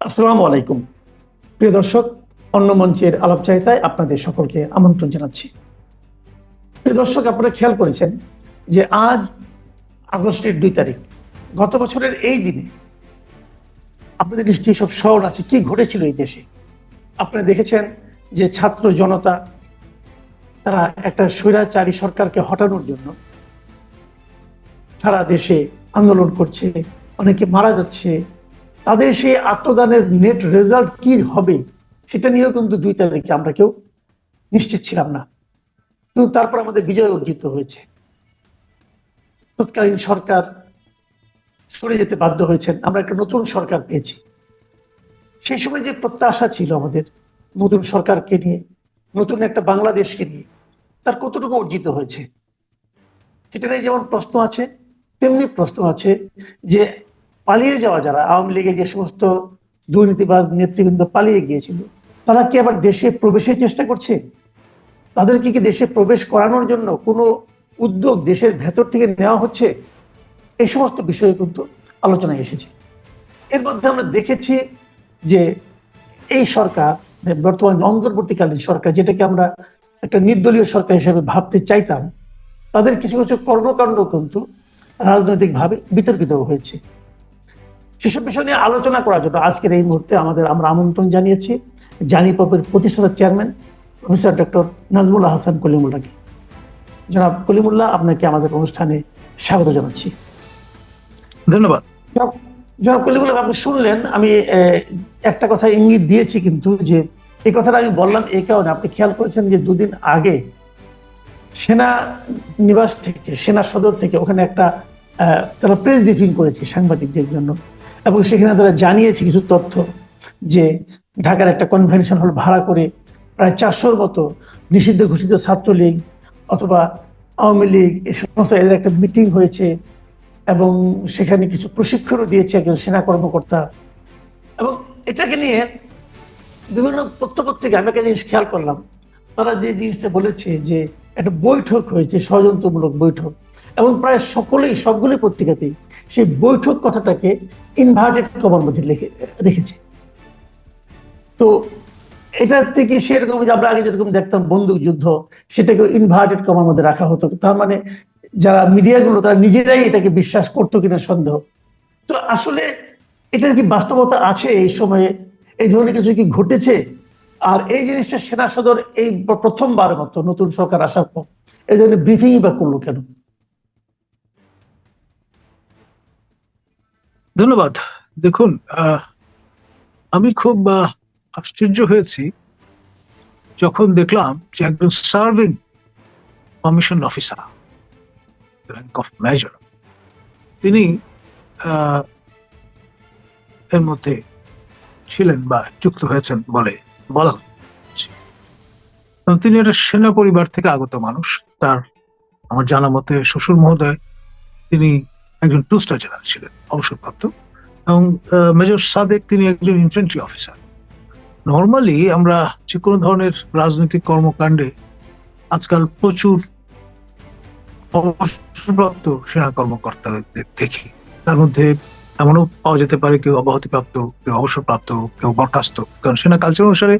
আসসালামু আলাইকুম। প্রিয় দর্শক, অন্য মঞ্চের আলাপচারিতায় আপনাদের সকলকে আমন্ত্রণ জানাচ্ছি। প্রিয় দর্শক, আপনারা খেয়াল করেছেন যে আজ আগস্টের দুই তারিখ, গত বছরের এই দিনে আপনাদের নিশ্চয়ই সব স্মরণ আছে, কি ঘটেছিল এই দেশে? আপনারা দেখেছেন যে ছাত্র জনতা, তারা একটা স্বৈরাচারী সরকারকে হটানোর জন্য সারা দেশে আন্দোলন করছে, অনেকে মারা যাচ্ছে তাদের সেই আত্মদানের নেট রেজাল্ট কি হবে, সেটা নিয়েও কিন্তু দুই তারিখে আমরা কেউ নিশ্চিত ছিলাম না। কিন্তু তারপর আমাদের বিজয় অর্জিত হয়েছে। তৎকালীন সরকার সরে যেতে বাধ্য হয়েছেন। আমরা একটা নতুন সরকার পেয়েছি। সেই সময় যে প্রত্যাশা ছিল আমাদের নতুন সরকারকে নিয়ে, নতুন একটা বাংলাদেশকে নিয়ে, তার কতটুকু অর্জিত হয়েছে? সেটা নিয়ে যেমন প্রশ্ন আছে, তেমনি প্রশ্ন আছে যে পালিয়ে যাওয়া যারা, আওয়ামী লীগের যে সমস্ত দুর্নীতিবাদ নেতৃবৃন্দ পালিয়ে গিয়েছিল, তারা কি আবার দেশে প্রবেশের চেষ্টা করছে? তাদেরকে কি দেশে প্রবেশ করানোর জন্য কোনো উদ্যোগ দেশের ভেতর থেকে নেওয়া হচ্ছে? এই সমস্ত বিষয়ে কিন্তু আলোচনায় এসেছে। এর মধ্যে আমরা দেখেছি যে এই সরকার মানে বর্তমান অন্তর্বর্তীকালীন সরকার, যেটাকে আমরা একটা নির্দলীয় সরকার হিসেবে ভাবতে চাইতাম, তাদের কিছু কিছু কর্মকাণ্ড কিন্তু রাজনৈতিকভাবে বিতর্কিত হয়েছে। সেসব বিষয় নিয়ে আলোচনা করার জন্য আজকের এই মুহূর্তে আমাদের আমরা আমন্ত্রণ জানিয়েছি জানি পপের প্রতিষ্ঠাতা chairman professor doctor Nazmullah Hasan কলিমুল্লাহকে। জনাব কলিমুল্লাহ আপনাকে আমাদের অনুষ্ঠানে স্বাগত জানাচ্ছি। ধন্যবাদ। জনাব জনাব কলিমুল্লাহ আপনি শুনলেন আমি একটা কথা ইঙ্গিত দিয়েছি কিন্তু যে এই কথাটা আমি বললাম এই কারণে। আপনি খেয়াল করেছেন যে দুদিন আগে সেনা নিবাস থেকে সেনা সদর থেকে ওখানে একটা তারা প্রেস ব্রিফিং করেছে সাংবাদিকদের জন্য। এবং সেখানে তারা জানিয়েছে কিছু তথ্য যে ঢাকার একটা কনভেনশন হল ভাড়া করে প্রায় চারশোর মতো নিষিদ্ধ ঘোষিত ছাত্রলীগ অথবা আওয়ামী লীগ, এ সমস্ত এদের একটা মিটিং হয়েছে এবং সেখানে কিছু প্রশিক্ষণও দিয়েছে একজন সেনা কর্মকর্তা। এবং এটাকে নিয়ে বিভিন্ন পত্রপত্রিকা আমি একটা জিনিস খেয়াল করলাম, তারা যে জিনিসটা বলেছে যে একটা বৈঠক হয়েছে, ষড়যন্ত্রমূলক বৈঠক এবং প্রায় সকলেই সবগুলি পত্রিকাতেই সেই বৈঠক কথাটাকে ইনভার্টেড কমার মধ্যে রেখেছে। তো এটা থেকে সেরকম যে আমরা আগে যেরকম দেখতাম বন্দুক যুদ্ধ সেটাকে ইনভার্টেড কমার মধ্যে রাখা হতো। তার মানে যারা মিডিয়াগুলো, তারা নিজেরাই এটাকে বিশ্বাস করতো কিনা সন্দেহ। তো আসলে এটার কি বাস্তবতা আছে এই সময়ে? এই ধরনের কিছু কি ঘটেছে? আর এই জিনিসটা সেনা সদর এই প্রথমবার মতো নতুন সরকার আসার পর এই ধরনের ব্রিফিং বা করল কেন? ধন্যবাদ। দেখুন আমি খুব আশ্চর্য হয়েছি যখন দেখলাম যে একজন serving commission officer rank of major তিনি এর মধ্যে ছিলেন বা যুক্ত হয়েছেন বলে বলা তিনি একটা সেনা পরিবার থেকে আগত মানুষ। তার, আমার জানা মতে, শ্বশুর মহোদয়, তিনি একজন টু স্টার জেনারেল ছিলেন, অবসরপ্রাপ্ত। এবং মেজর সাদেক তিনি একজন ইনফেন্ট্রি অফিসার নর্মালি আমরা যে কোনো ধরনের রাজনৈতিক কর্মকাণ্ডে আজকাল প্রচুর অবসরপ্রাপ্ত সেনা কর্মকর্তাদের দেখি। তার মধ্যে এমনও পাওয়া যেতে পারে কেউ অব্যাহতিপ্রাপ্ত কেউ অবসরপ্রাপ্ত, কেউ বরখাস্ত। কারণ সেনা কালচার অনুসারে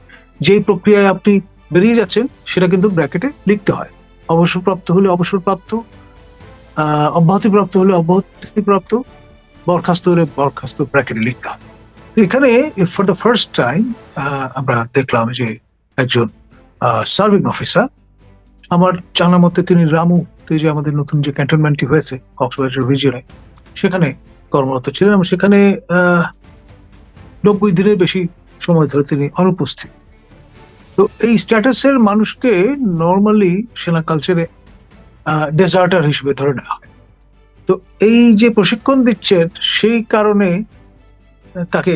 যেই প্রক্রিয়ায় আপনি বেরিয়ে যাচ্ছেন, সেটা কিন্তু ব্র্যাকেটে লিখতে হয়। অবসরপ্রাপ্ত হলে অবসরপ্রাপ্ত অব্যাহতিপ্রাপ্ত হলে অব্যাহতিপ্রাপ্ত, বরখাস্ত হলে বরখাস্ত ব্র্যাকেটে হবে। তো এখানে ফর দ্য ফার্স্ট টাইম আমরা দেখলাম যে একজন সার্ভিং অফিসার আমার জানা মতে তিনি রামু যে আমাদের নতুন যে ক্যান্টনমেন্টটি হয়েছে কক্সবাজার রিজিয়নে সেখানে কর্মরত ছিলেন এবং সেখানে নব্বই দিনের বেশি সময় ধরে তিনি অনুপস্থিত। তো এই স্ট্যাটাসের মানুষকে নর্মালি সেনা কালচারে ডেজার্টার হিসেবে ধরে নেওয়া হয়। তো এই যে প্রশিক্ষণ দিচ্ছেন, সেই কারণে তাকে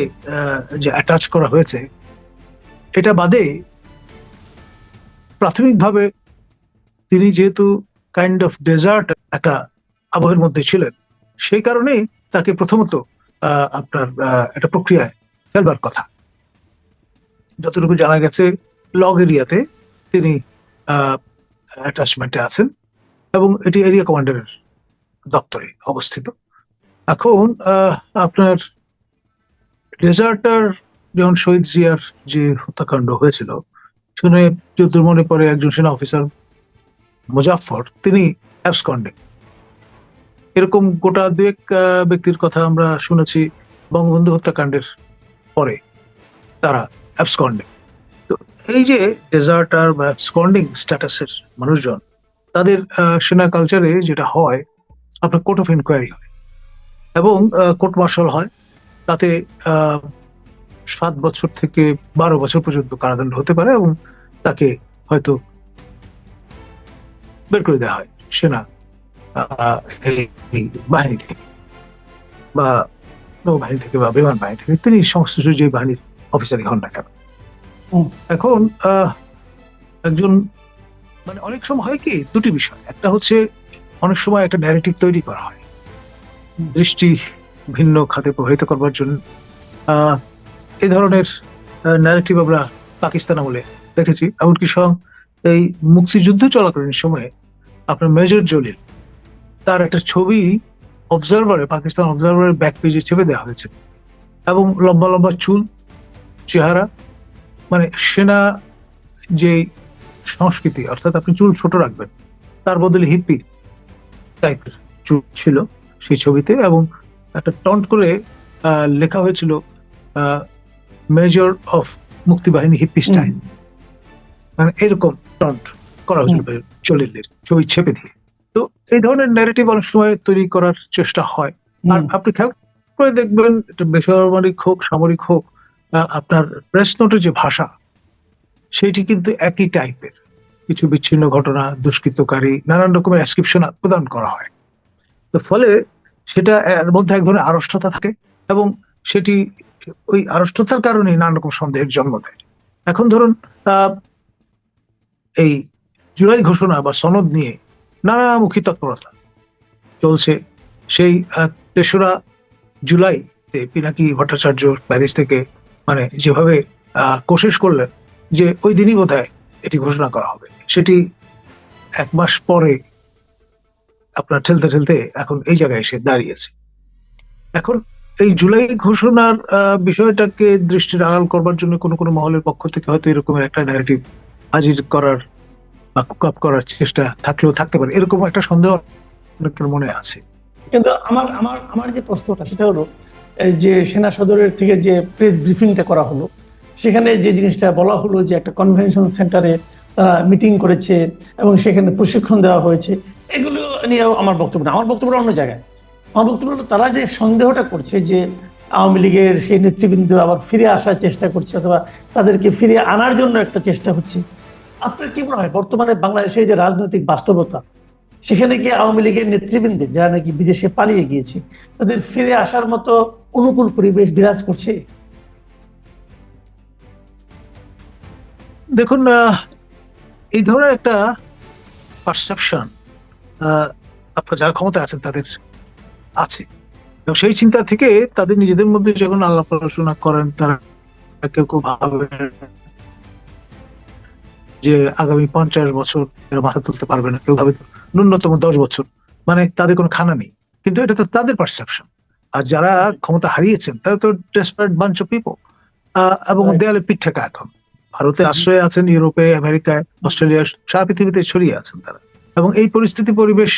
যে অ্যাটাচ করা হয়েছে, এটা বাদে প্রাথমিকভাবে তিনি যেহেতু কাইন্ড অফ ডেজার্ট একটা আবহের মধ্যে ছিলেন, সেই কারণেই তাকে প্রথমত আপনার একটা প্রক্রিয়ায় ফেলবার কথা। যতটুকু জানা গেছে লগ এরিয়াতে তিনি অ্যাটাচমেন্টে আছেন। এবং এটি এরিয়া কমান্ডারের দপ্তরে অবস্থিত। এখন আপনার ডেজার্টার যেমন শহীদ জিয়ার যে হত্যাকাণ্ড হয়েছিল, শুনে যদ্দূর মনে একজন সেনা অফিসার মুজাফর তিনি অ্যাবসকন্ডে এরকম গোটা দুয়েক ব্যক্তির কথা আমরা শুনেছি বঙ্গবন্ধু হত্যাকাণ্ডের পরে তারা অ্যাবসকন্ডে তো এই যে ডেজার্টার বা অ্যাবসকন্ডিং স্ট্যাটাসের মানুষজন তাদের সেনা কালচারে যেটা হয় আপনার কোর্ট অফ ইনকোয়ারি হয় এবং কোর্ট মার্শাল হয়। তাতে সাত বছর থেকে বারো বছর পর্যন্ত কারাদণ্ড হতে পারে এবং তাকে হয়তো বের করে দেওয়া হয় সেনা বাহিনী থেকে বা নৌবাহিনী থেকে বা বিমান বাহিনী থেকে। তিনি সংশ্লিষ্ট যে বাহিনীর অফিসারই হন না কেন। এখন আহ, একজন মানে অনেক সময় হয় কি, দুটি বিষয়। একটা হচ্ছে অনেক সময় একটা ন্যারেটিভ তৈরি করা হয়। দৃষ্টি ভিন্ন খাতে প্রভাবিত করবার জন্য। এই ধরনের ন্যারেটিভ আমরা পাকিস্তান আমলে দেখেছি। এমনকি স্বয়ং এই মুক্তিযুদ্ধ চলাকালীন সময়ে আপনার মেজর জলিল তার একটা ছবি অবজারভারে পাকিস্তান অবজারভারের ব্যাক পেজে চেপে দেওয়া হয়েছে। এবং লম্বা লম্বা চুল, চেহারা মানে সেনা যে সংস্কৃতি অর্থাৎ আপনি চুল ছোট রাখবেন। তার বদলে হিপ্পি টাইপের চুল ছিল সেই ছবিতে এবং একটা টন্ট করে লেখা হয়েছিল major of Muktibahini hippie style মানে এরকম টন্ট করা হয়েছিল চলিলের ছবি ছেপে দিয়ে। তো এই ধরনের ন্যারেটিভ অনেক সময় তৈরি করার চেষ্টা হয়। আর আপনি খেয়াল করে দেখবেন বেসামরিক হোক সামরিক হোক আহ, আপনার প্রেস নোটের যে ভাষা সেটি কিন্তু একই টাইপের। কিছু বিচ্ছিন্ন ঘটনা, দুষ্কৃতকারী, নানান রকমের অ্যাসক্রিপশন প্রদান করা হয়। তো ফলে সেটা এর মধ্যে এক ধরনের আড়ষ্টতা থাকে এবং সেটি ওই আড়ষ্টতার কারণে নানান রকম সন্দেহের জন্ম দেয়। এখন ধরুন এই জুলাই ঘোষণা বা সনদ নিয়ে নানামুখী তৎপরতা চলছে। সেই তেসরা জুলাইতে পিনাকি ভট্টাচার্য প্যারিস থেকে মানে যেভাবে কোশিশ করলেন যে ওই দিনই বোধ এটি ঘোষণা করা হবে। সেটি এক মাস পরে আপনার ঠেলতে ঠেলতে এখন এই জায়গায় এসে দাঁড়িয়েছে। এখন এই জুলাই ঘোষণার বিষয়টাকে দৃষ্টির আড়াল করবার জন্য কোনো কোনো মহলের পক্ষ থেকে হয়তো এরকমের একটা ন্যারেটিভ হাজির করার বা কুক আপ করার চেষ্টা থাকলেও থাকতে পারে। এরকম একটা সন্দেহ অনেকের মনে আছে। কিন্তু আমার আমার আমার যে প্রশ্নটা সেটা হলো যে সেনা সদরের থেকে যে প্রেস ব্রিফিংটা করা হলো সেখানে যে জিনিসটা বলা হলো যে একটা কনভেনশন সেন্টারে তারা মিটিং করেছে এবং সেখানে প্রশিক্ষণ দেওয়া হয়েছে, এগুলো নিয়েও আমার বক্তব্য আমার বক্তব্য অন্য জায়গায়। আমার বক্তব্য তারা যে সন্দেহটা করছে যে আওয়ামী লীগের সেই নেতৃবৃন্দ আবার ফিরে আসার চেষ্টা করছে অথবা তাদেরকে ফিরে আনার জন্য একটা চেষ্টা হচ্ছে, আপনার কি মনে হয় বর্তমানে বাংলাদেশের যে রাজনৈতিক বাস্তবতা, সেখানে কি আওয়ামী লীগের নেতৃবৃন্দের যারা নাকি বিদেশে পালিয়ে গিয়েছে, তাদের ফিরে আসার মতো অনুকূল পরিবেশ বিরাজ করছে? দেখুন আহ, এই ধরনের একটা পারসেপশন আপনার যারা ক্ষমতা আছেন তাদের আছে। এবং সেই চিন্তা থেকে তাদের নিজেদের মধ্যে যখন আল্লাহ পড়াশোনা করেন তারা কেউ কেউ ভাবে যে আগামী পঞ্চাশ বছর এরা মাথা তুলতে পারবে না কেউ ভাবে ন্যূনতম দশ বছর। মানে তাদের কোনো খানা নেই। কিন্তু এটা তো তাদের পারসেপশন আর যারা ক্ষমতা হারিয়েছেন তারা তো ডেসপারেট বাঞ্চ পিপল এবং দেয়ালে পিঠ ঠেকা এখন। ভারতে আশ্রয়ে আছেন ইউরোপে আমেরিকায় অস্ট্রেলিয়া সারা পৃথিবীতে ছড়িয়ে আছেন তারা। এবং এই পরিস্থিতি পরিবেশ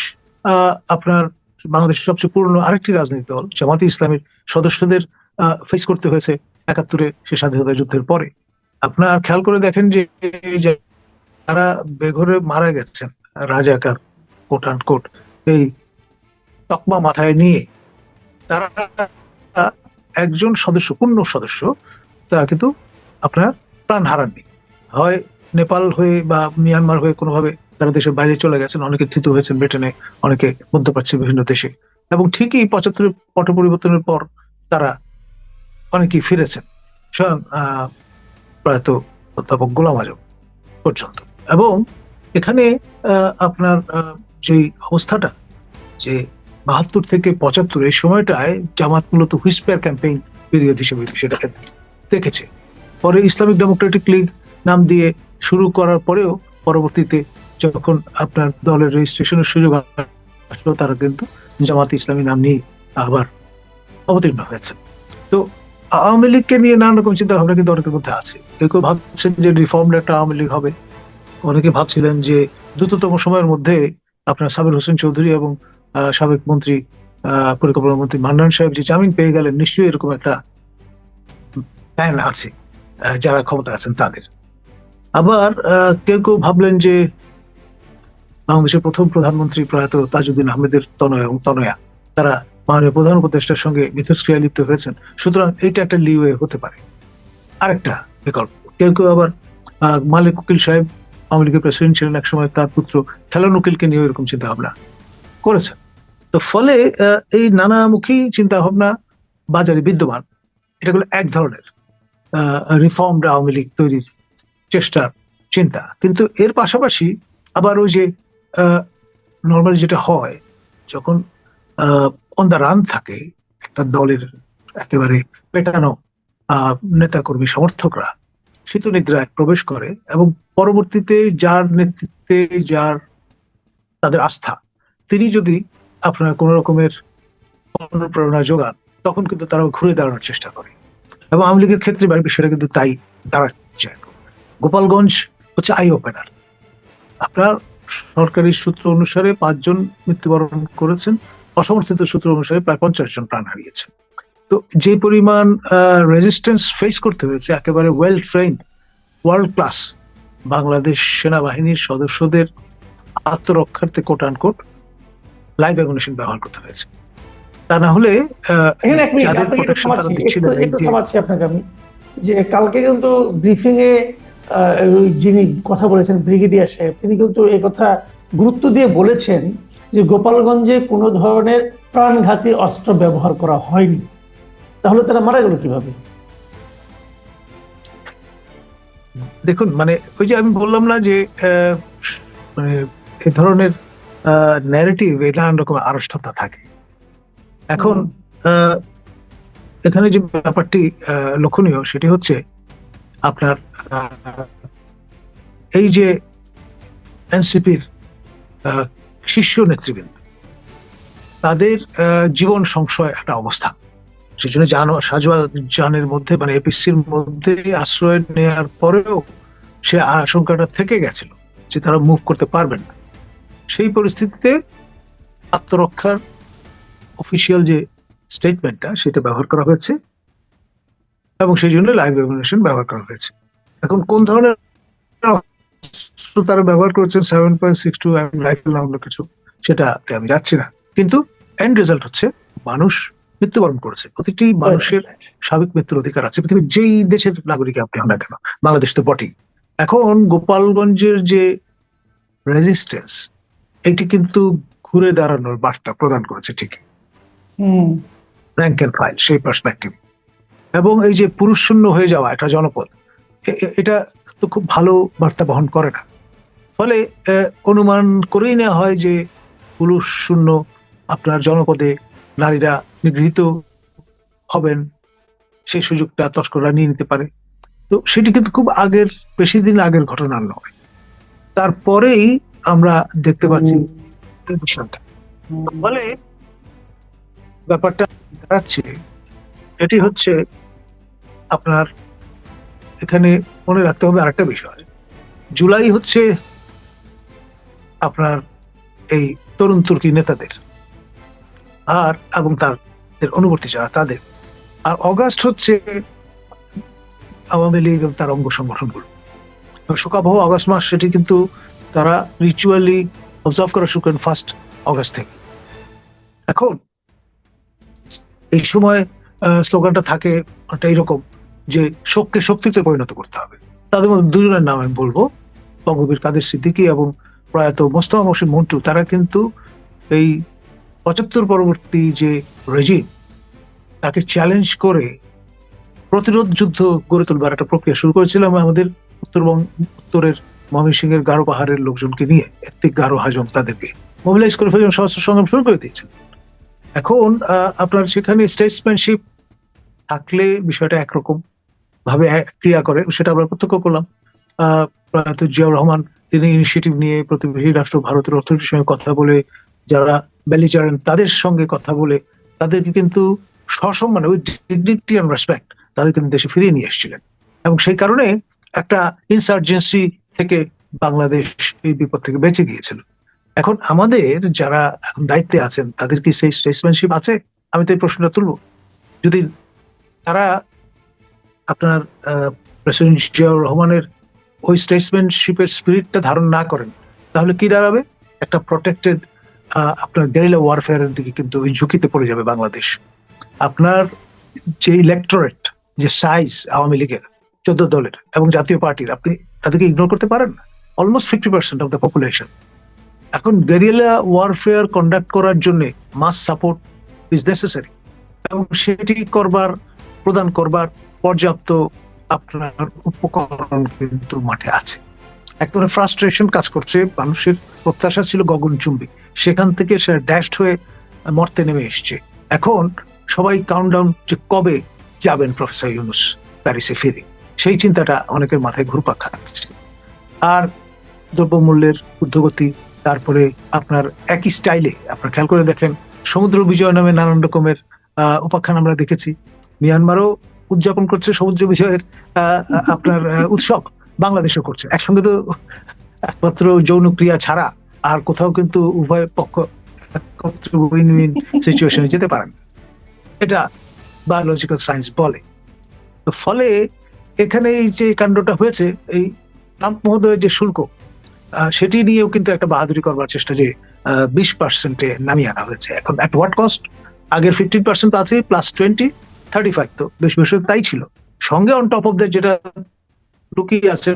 আপনার বাংলাদেশের সবচেয়ে পুরনো আরেকটি রাজনৈতিক দল জামাতে ইসলামের সদস্যদের ফেস করতে হয়েছে একাত্তরে সে স্বাধীনতা যুদ্ধের পরে। আপনার খেয়াল করে দেখেন যে তারা বেঘরে মারা গেছেন রাজাকার কোট আন্ড কোট এই তকমা মাথায় নিয়ে। তারা একজন সদস্য পূর্ণ সদস্য তারা কিন্তু আপনার প্রাণ হারাননি। হয় নেপাল হয়ে বা মিয়ানমার হয়ে কোনোভাবে তারা দেশের বাইরে চলে গেছেন, অনেকে থিত হয়েছেন ব্রিটেনে, অনেকে মধ্যপ্রাচ্যের বিভিন্ন দেশে। এবং ঠিকই পঁচাত্তরের পট পরিবর্তনের পর তারা অনেকেই ফিরেছেন, স্বয়ং প্রয়াত অধ্যাপক গোলাম আজম পর্যন্ত। এবং এখানে আপনার যে অবস্থাটা, যে বাহাত্তর থেকে পঁচাত্তর এই সময়টায় জামাত মূলত হুইসপেয়ার ক্যাম্পেইন পিরিয়ড হিসেবে সেটাকে দেখেছে। পরে ইসলামিক ডেমোক্রেটিক লীগ নাম দিয়ে শুরু করার পরেও পরবর্তীতে যখন আপনার দলের রেজিস্ট্রেশনের সুযোগ আসলো, তারা কিন্তু জামাত ইসলামী নাম নিয়ে আবার অবতীর্ণ হয়েছে। তো আওয়ামী লীগকে নিয়ে নানা রকম চিন্তা ভাবনা কিন্তু অনেকের মধ্যে আছে। কেউ কেউ ভাবছেন যে রিফর্মড একটা আওয়ামী লীগ হবে। অনেকে ভাবছিলেন যে দ্রুততম সময়ের মধ্যে আপনার সাবির হোসেন চৌধুরী এবং সাবেক মন্ত্রী পরিকল্পনা মন্ত্রী মান্নান সাহেব যে জামিন পেয়ে গেলেন, নিশ্চয়ই এরকম একটা প্ল্যান আছে। যারা ক্ষমতা আছেন তাদের। আবার কেউ কেউ ভাবলেন যে বাংলাদেশের প্রথম প্রধানমন্ত্রী প্রয়াত তাজউদ্দিন আহমেদের তনয় এবং তনয়া, তারা মাননীয় প্রধান উপদেষ্টার সঙ্গে মিথস্ক্রিয়া লিপ্ত হয়েছেন। সুতরাং এটা একটা লিওয়ে হতে পারে। আরেকটা বিকল্প, কেউ কেউ আবার মালিক উকিল সাহেব, আওয়ামী লীগের প্রেসিডেন্ট ছিলেন এক সময়, তার পুত্র খেলান উকিলকে নিয়ে এরকম চিন্তা ভাবনা করেছেন। তো ফলে এই নানামুখী চিন্তা ভাবনা বাজারে বিদ্যমান। এটা হলো এক ধরনের রিফর্মড আওয়ামী লীগ তৈরির চেষ্টার চিন্তা। কিন্তু এর পাশাপাশি আবার ওই যে নর্মালি যেটা হয়, যখন অন দ্য রান থাকে, একটা দলের একেবারে পেটানো নেতা কর্মী সমর্থকরা শীত নিদ্রায় প্রবেশ করে এবং পরবর্তীতে যার নেতৃত্বে যার তাদের আস্থা, তিনি যদি আপনার কোন রকমের অনুপ্রেরণা যোগান, তখন কিন্তু তারা ঘুরে দাঁড়ানোর চেষ্টা করে। এবং আওয়ামী লীগের ক্ষেত্রে বিষয়টা কিন্তু তাই দাঁড়াচ্ছে এখন। গোপালগঞ্জ হচ্ছে আই ওপেনার আপনার সরকারি সূত্র অনুসারে পাঁচজন মৃত্যুবরণ করেছেন, অসমর্থিত সূত্র অনুসারে প্রায় পঞ্চাশ জন প্রাণ হারিয়েছেন। তো যে পরিমাণ রেজিস্ট্যান্স ফেস করতে হয়েছে, একেবারে well train world class Bangladesh সেনাবাহিনীর সদস্যদের আত্মরক্ষার্থে কোট আনকোট লাইভ অ্যামিনেশন ব্যবহার করতে হয়েছে। তা না হলে যাদের প্রোটেকশন তারা যে আপনাকে আমি যে কালকে কিন্তু ব্রিফিং এ যিনি কথা বলেছেন ব্রিগেডিয়ার সাহেব তিনি কিন্তু এই কথা গুরুত্ব দিয়ে বলেছেন যে গোপালগঞ্জে কোনো ধরনের প্রাণঘাতী অস্ত্র ব্যবহার করা হয়নি। তাহলে তারা মারা গেল কীভাবে? দেখুন মানে ওই যে আমি বললাম না যে আহ, মানে এ ধরনের ন্যারেটিভ নানান রকম আড়ষ্টতা থাকে। এখন এখানে যে ব্যাপারটি লক্ষণীয় সেটি হচ্ছে আপনার এই যে এনসিপির শীর্ষ নেতৃবৃন্দ, তাদের জীবন সংশয় একটা অবস্থা। সেই জন্য জান, সাজোয়া জানের মধ্যে মানে এপিসির মধ্যে আশ্রয় নেওয়ার পরেও সে আশঙ্কাটা থেকে গেছিল যে তারা মুভ করতে পারবেন না। সেই পরিস্থিতিতে আত্মরক্ষার অফিসিয়াল যে স্টেটমেন্টটা সেটা ব্যবহার করা হয়েছে এবং সেই জন্য লাইভ এভিনেশন ব্যবহার করা হয়েছে। এখন কোন ধরনের তারা ব্যবহার করেছেন seven point six two rifle না অন্য কিছু সেটাতে আমি যাচ্ছি না। কিন্তু এন্ড রেজাল্ট হচ্ছে মানুষ মৃত্যুবরণ করেছে। প্রতিটি মানুষের স্বাভাবিক মৃত্যুর অধিকার আছে। পৃথিবীর যেই দেশের নাগরিক আপনি হন না কেন বাংলাদেশ তো বটেই। এখন গোপালগঞ্জের যে রেজিস্ট্যান্স এটি কিন্তু ঘুরে দাঁড়ানোর বার্তা প্রদান করেছে ঠিকই। র্যাঙ্ক এন্ড ফাইল সেই পার্সপেক্টিভ এবং এই যে পুরুষ শূন্য হয়ে যাওয়া একটা জনপদ এটা তো খুব ভালো বার্তা বহন করে না। ফলে অনুমান করেই নেওয়া হয় যে পুরুষ শূন্য আপনার জনপদে নারীরা নিগৃহীত হবেন সেই সুযোগটা তস্কররা নিয়ে নিতে পারে। তো সেটি কিন্তু খুব আগের বেশি দিন আগের ঘটনা নয়। তারপরেই আমরা দেখতে পাচ্ছি। ফলে ব্যাপারটা দাঁড়াচ্ছে এটি হচ্ছে আপনার এখানে মনে রাখতে হবে আরেকটা বিষয়। জুলাই হচ্ছে আপনার এই তরুণ তুর্কি নেতাদের আর এবং তাদের অনুবর্তী যারা তাদের। আর অগাস্ট হচ্ছে আওয়ামী লীগ এবং তার অঙ্গ সংগঠনগুলো। শোকাবহ অগাস্ট মাস, সেটি কিন্তু তারা রিচুয়ালি অবজার্ভ করা শুরু করেন ফার্স্ট অগাস্ট থেকে। এখন এই সময় স্লোগানটা থাকে একটা যে শোককে শক্তিতে পরিণত করতে হবে। তাদের মধ্যে দুজনের নাম আমি বলব, বঙ্গবীর কাদের সিদ্দিকি এবং প্রয়াত মোস্তফা মসিদ মন্টু। তারা কিন্তু এই পঁচাত্তর পরবর্তী যে রেজিম তাকে চ্যালেঞ্জ করে প্রতিরোধ যুদ্ধ গড়ে তোলবার একটা প্রক্রিয়া শুরু করেছিলাম আমাদের উত্তরবঙ্গ, উত্তরের ময়মনসিংহের গারো পাহাড়ের লোকজনকে নিয়ে একটি গারো হাজং তাদেরকে মোবিলাইজ করে ফেলে সশস্ত্র সংগ্রাম শুরু করে দিয়েছেন এখন আপনার সেখানে স্টেটসম্যানশিপ থাকলে বিষয়টা একরকম ভাবে ক্রিয়া করে, সেটা আমরা প্রত্যক্ষ করলাম। জিয়াউর রহমান, তিনি ইনিশিয়েটিভ নিয়ে প্রতিবেশী রাষ্ট্র ভারতের অর্থনীতির সঙ্গে কথা বলে, যারা বেলিচারেন তাদের সঙ্গে কথা বলে, তাদেরকে কিন্তু সসম্মানে ওই ডিগনিটি অ্যান্ড রেসপেক্ট তাদের কিন্তু দেশে ফিরিয়ে নিয়ে এসেছিলেন। এবং সেই কারণে একটা ইনসার্জেন্সি থেকে বাংলাদেশ এই বিপদ থেকে বেঁচে গিয়েছিল। এখন আমাদের যারা এখন দায়িত্বে আছেন, তাদের কি সেই স্টেটসম্যানশিপ আছে? আমি তো এই প্রশ্নটা তুলব। যদি তারা আপনার প্রেসিডেন্ট জিয়াউর রহমানের ওই স্টেটসম্যানশিপের স্পিরিটটা ধারণ না করেন, তাহলে কি দাঁড়াবে? একটা প্রোটেক্টেড আপনার গেরিলা ওয়ারফেয়ারের দিকে কিন্তু ওই ঝুঁকিতে পড়ে যাবে বাংলাদেশ। আপনার যে ইলেকটোরেট যে সাইজ আওয়ামী লীগের, চোদ্দ দলের এবং জাতীয় পার্টির, আপনি তাদেরকে ইগনোর করতে পারেন না? Almost fifty percent of the population এখন গেরিলা ওয়ারফেয়ার কন্ডাক্ট করার জন্য মাস সাপোর্ট ইজ নেসেসারি এবং সেটি করবার, প্রদান করবার পর্যাপ্ত আপনার উপকরণ কিন্তু মাঠে আছে। এক ধরনের ফ্রাস্ট্রেশন কাজ করছে, মানুষের প্রত্যাশা ছিল গগনচুম্বী। সেখান থেকে সে ড্যাশড হয়ে মর্তে নেমে এসছে। এখন সবাই কাউন্টডাউন যে কবে যাবেন প্রফেসর ইউনুস প্যারিসে ফিরে, সেই চিন্তাটা অনেকের মাথায় ঘুরপাক খাচ্ছে। আর দ্রব্যমূল্যের ঊর্ধ্বগতি তারপরে আপনার একই স্টাইলে, আপনার খেয়াল করে দেখেন, সমুদ্র বিজয় নামে নানান রকমের উপাখ্যান আমরা দেখেছি। মিয়ানমারও উদযাপন করছে সমুদ্র বিজয়ের আপনার উৎসব বাংলাদেশও করছে। একসঙ্গে তো একমাত্র যৌন ক্রিয়া ছাড়া আর কোথাও কিন্তু উভয় পক্ষ উইন উইন সিচুয়েশনে যেতে পারেন এটা বায়োলজিক্যাল সায়েন্স বলে। তো ফলে এখানে এই যে কাণ্ডটা হয়েছে, এই ট্রাম্প মহোদয়ের যে শুল্ক সেটি নিয়েও কিন্তু একটা বাহাদুরি করবার চেষ্টা যে বিশ পার্সেন্টে নামিয়ে আনা হয়েছে। এখন অ্যাট হোয়াট কস্ট আগের ফিফটিন পার্সেন্ট আছে প্লাস টোয়েন্টি থার্টি ফাইভ তো। বেশ বেশ তাই ছিল। সঙ্গে অন টপ অফ দ্যাট যেটা লুকিয়ে আছে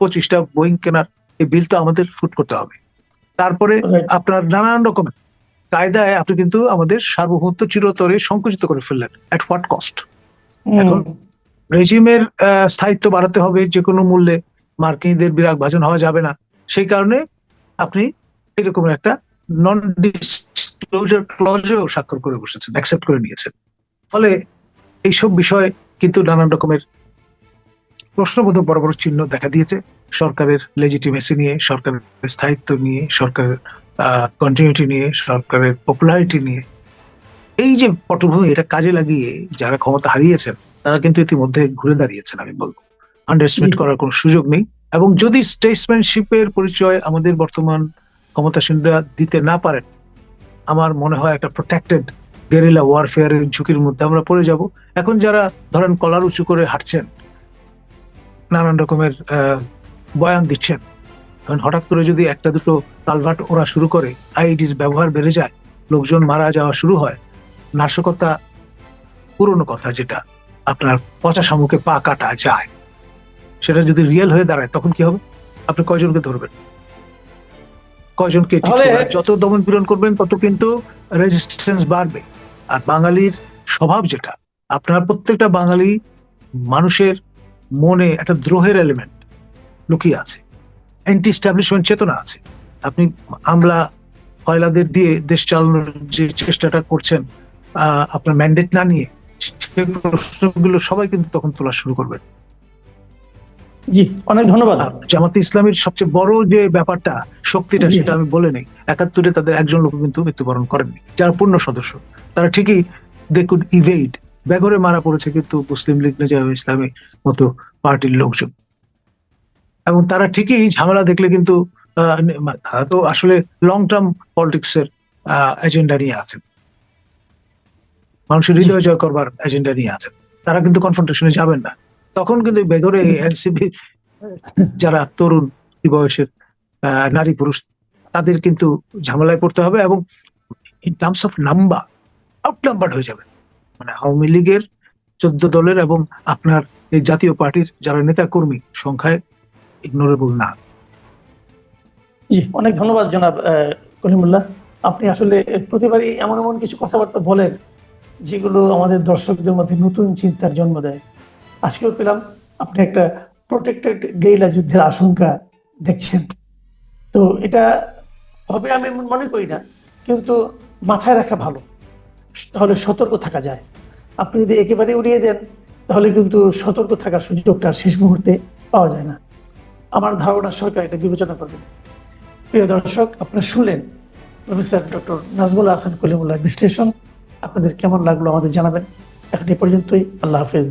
পঁচিশটা বোয়িং কেনার এই বিল তো আমাদের ফুট করতে হবে। তারপরে আপনার নানান রকম কায়দায় আপনি কিন্তু আমাদের সার্বভৌমত্ব চিরতরে সংকুচিত করে ফেললেন। অ্যাট হোয়াট কস্ট এখন রেজিমের স্থায়িত্ব বাড়াতে হবে যে কোনো মূল্যে। মার্কিনীদের বিরাগ ভাজন হওয়া যাবে না। সেই কারণে আপনি এরকম একটা নন ডিসক্লোজার ক্লজেও স্বাক্ষর করে বসেছেন অ্যাকসেপ্ট করে নিয়েছেন। ফলে এইসব বিষয় কিন্তু নানান রকমের প্রশ্নবোধক বড় বড় চিহ্ন দেখা দিয়েছে। সরকারের লেজিটিমেসি নিয়ে, সরকারের স্থায়িত্ব নিয়ে, সরকারের কন্টিনিউটি নিয়ে, সরকারের পপুলারিটি নিয়ে। এই যে পটভূমি এটা কাজে লাগিয়ে যারা ক্ষমতা হারিয়েছেন, তারা কিন্তু ইতিমধ্যে ঘুরে দাঁড়িয়েছেন, আমি বলব। আন্ডারস্টিমেট করার কোনো সুযোগ নেই। এবং যদি স্টেটসম্যানশিপের পরিচয় আমাদের বর্তমান ক্ষমতাসীনরা দিতে না পারেন আমার মনে হয় একটা প্রোটেক্টেড গেরিলা ওয়ারফেয়ারের ঝুঁকির মধ্যে আমরা পড়ে যাব। এখন যারা ধরেন কলার উঁচু করে হাঁটছেন নানান রকমের বয়ান দিচ্ছেন কারণ হঠাৎ করে যদি একটা দুটো কালভার্ট ওরা শুরু করে আইডির ব্যবহার বেড়ে যায় লোকজন মারা যাওয়া শুরু হয় নাশকতা পুরনো কথা যেটা আপনার পচা শামুকে পা কাটা যায়। সেটা যদি রিয়েল হয়ে দাঁড়ায় তখন কি হবে? আপনি কয়জনকে ধরবেন? কয়জনকে? যত দমন পীড়ন করবেন তত কিন্তু রেজিস্ট্যান্স বাড়বে। আর বাঙালির স্বভাব যেটা আপনার প্রত্যেকটা বাঙালি মানুষের মনে একটা দ্রোহের এলিমেন্ট লুকিয়ে আছে। অ্যান্টি স্টাবলিশমেন্ট চেতনা আছে। আপনি আমলা ফয়লাদের দিয়ে দেশ চালানোর যে চেষ্টাটা করছেন আহ, আপনার ম্যান্ডেট না নিয়ে সেই প্রশ্নগুলো সবাই কিন্তু তখন তোলা শুরু করবেন। জি অনেক ধন্যবাদ। জামাতে ইসলামের সবচেয়ে বড় যে ব্যাপারটা শক্তিটা সেটা আমি বলে নেই। একাত্তরে তাদের একজন লোক কিন্তু মৃত্যুবরণ করেননি যারা পূর্ণ সদস্য। তারা ঠিকই দে কুড ইভেইড বেঘরে মারা পড়েছে কিন্তু মুসলিম লীগ নেজাম ইসলামী মতো পার্টির লোকজন। এবং তারা ঠিকই ঝামেলা দেখলে কিন্তু আহ, তারা তো আসলে লং টার্ম পলিটিক্স এর এজেন্ডা নিয়ে আছেন। মানুষের হৃদয় জয় করবার এজেন্ডা নিয়ে আছেন। তারা কিন্তু কনফ্রন্টেশনে যাবেন না। তখন কিন্তু বেঘরে এনসিপি যারা তরুণ বয়সের নারী পুরুষ, তাদের কিন্তু ঝামেলায় পড়তে হবে এবং in terms of number outnumbered হয়ে যাবে। মানে আওয়ামী লীগের চোদ্দ দলের এবং আপনার এই জাতীয় পার্টির যারা নেতা কর্মী সংখ্যায় ইগনোরেবল না। জি, অনেক ধন্যবাদ জনাব কলিমুল্লাহ আপনি আসলে প্রতিবারই এমন এমন কিছু কথাবার্তা বলেন যেগুলো আমাদের দর্শকদের মধ্যে নতুন চিন্তার জন্ম দেয়। আজকেও পেলাম। আপনি একটা প্রোটেক্টেড গেইলা যুদ্ধের আশঙ্কা দেখছেন। তো এটা হবে আমি মনে করি না, কিন্তু মাথায় রাখা ভালো। তাহলে সতর্ক থাকা যায়। আপনি যদি একেবারে উড়িয়ে দেন, তাহলে কিন্তু সতর্ক থাকার সুযোগটা শেষ মুহূর্তে পাওয়া যায় না। আমার ধারণা সরকার এটা বিবেচনা করবে প্রিয় দর্শক, আপনারা শুনলেন প্রফেসর ডক্টর নাজমুল হাসান কলিমুল্লাহ বিশ্লেষণ। আপনাদের কেমন লাগল আমাদের জানাবেন। এখন এ পর্যন্তই। আল্লাহ হাফেজ।